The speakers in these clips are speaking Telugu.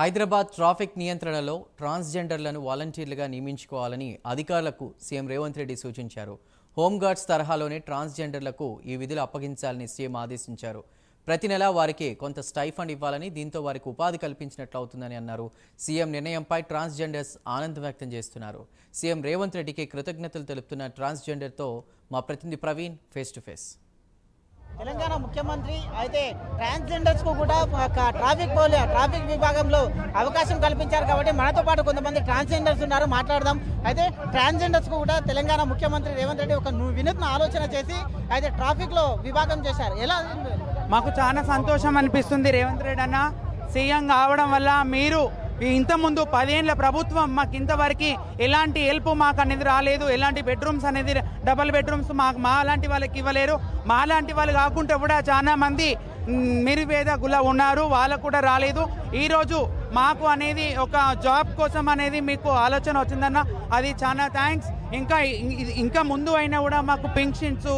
హైదరాబాద్ ట్రాఫిక్ నియంత్రణలో ట్రాన్స్జెండర్లను వాలంటీర్లుగా నియమించుకోవాలని అధికారులకు సీఎం రేవంత్ రెడ్డి సూచించారు. హోంగార్డ్స్ తరహాలోనే ట్రాన్స్జెండర్లకు ఈ విధులు అప్పగించాలని సీఎం ఆదేశించారు. ప్రతి నెలా వారికి కొంత స్టైఫండ్ ఇవ్వాలని దీంతో వారికి ఉపాధి కల్పించినట్లు అవుతుందని అన్నారు. సీఎం నిర్ణయంపై ట్రాన్స్జెండర్స్ ఆనందం వ్యక్తం చేస్తున్నారు. సీఎం రేవంత్ రెడ్డికి కృతజ్ఞతలు తెలుపుతున్న ట్రాన్స్జెండర్తో మా ప్రతినిధి ప్రవీణ్ ఫేస్ టు ఫేస్. ముఖ్యమంత్రి అయితే ట్రాన్స్జెండర్స్కు కూడా ఒక ట్రాఫిక్ పోలీ ట్రాఫిక్ విభాగంలో అవకాశం కల్పించారు కాబట్టి మనతో పాటు కొంతమంది ట్రాన్స్జెండర్స్ ఉన్నారు మాట్లాడదాం. అయితే ట్రాన్స్జెండర్స్కు కూడా తెలంగాణ ముఖ్యమంత్రి రేవంత్ రెడ్డి ఒక వినూత్న ఆలోచన చేసి అయితే ట్రాఫిక్లో విభాగం చేశారు. ఎలా మాకు చాలా సంతోషం అనిపిస్తుంది రేవంత్ రెడ్డి అన్న. సీఎం కావడం వల్ల మీరు ఇంతకుముందు పదేళ్ళ ప్రభుత్వం మాకు ఇంతవరకు ఎలాంటి హెల్ప్ మాకు అనేది రాలేదు. ఎలాంటి బెడ్రూమ్స్ అనేది డబల్ బెడ్రూమ్స్ మాకు మా లాంటి వాళ్ళకి ఇవ్వలేరు. మా లాంటి వాళ్ళు కాకుండా కూడా చాలా మంది నిరుపేద గుల ఉన్నారు. వాళ్ళకు కూడా రాలేదు. ఈరోజు మాకు అనేది ఒక జాబ్ కోసం అనేది మీకు ఆలోచన వచ్చిందన్న అది చాలా థ్యాంక్స్ ఇంకా ఇంకా ముందు అయినా కూడా మాకు పెన్షన్స్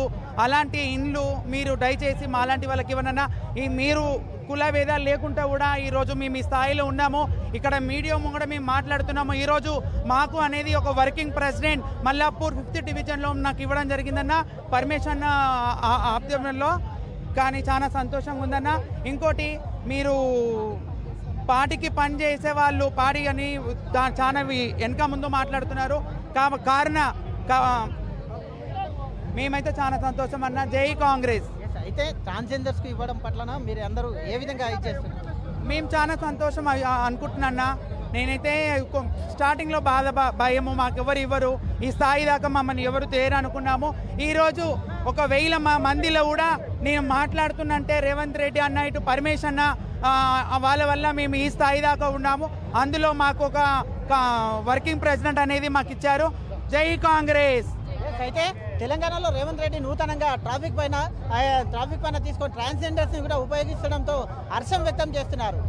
అలాంటి ఇండ్లు మీరు దయచేసి మాలాంటి వాళ్ళకి ఇవ్వనన్నా. ఈ మీరు కుల భేదాలు లేకుండా కూడా ఈరోజు మేము ఈ స్థాయిలో ఉన్నాము. ఇక్కడ మీడియా కూడా మేము మాట్లాడుతున్నాము. ఈరోజు మాకు అనేది ఒక వర్కింగ్ ప్రెసిడెంట్ మల్లాపూర్ ఫిఫ్త్ డివిజన్లో నాకు ఇవ్వడం జరిగిందన్న. పర్మిషన్ ఆధ్వర్యంలో. కానీ చాలా సంతోషంగా ఉందన్న. ఇంకోటి మీరు పాటికి పని చేసే వాళ్ళు పాడి అని చాలా వెనక ముందు మాట్లాడుతున్నారు. కారణ మేమైతే చాలా సంతోషం అన్న. జై కాంగ్రెస్. అయితే ట్రాన్స్జెండర్స్కు ఇవ్వడం పట్లన మీరు అందరూ ఏ విధంగా మేము చాలా సంతోషం అనుకుంటున్నా నేనైతే స్టార్టింగ్లో బాధ భయము మాకు ఎవరు ఇవ్వరు. ఈ స్థాయి దాకా మమ్మల్ని ఎవరు తేరు అనుకున్నాము ఈరోజు ఒక వేల మందిలో కూడా నేను మాట్లాడుతున్నంటే రేవంత్ రెడ్డి అన్న ఇటు పరమేశ్ అన్న వాళ్ళ వల్ల మేము ఈ స్థాయి దాకా ఉన్నాము. అందులో మాకు ఒక వర్కింగ్ ప్రెసిడెంట్ అనేది మాకు ఇచ్చారు. జై కాంగ్రెస్. అయితే తెలంగాణలో రేవంత్ రెడ్డి నూతనంగా ట్రాఫిక్ పైన ట్రాఫిక్ పైన తీసుకొని ట్రాన్స్జెండర్స్ని కూడా ఉపయోగించడంతో హర్షం వ్యక్తం చేస్తున్నారు.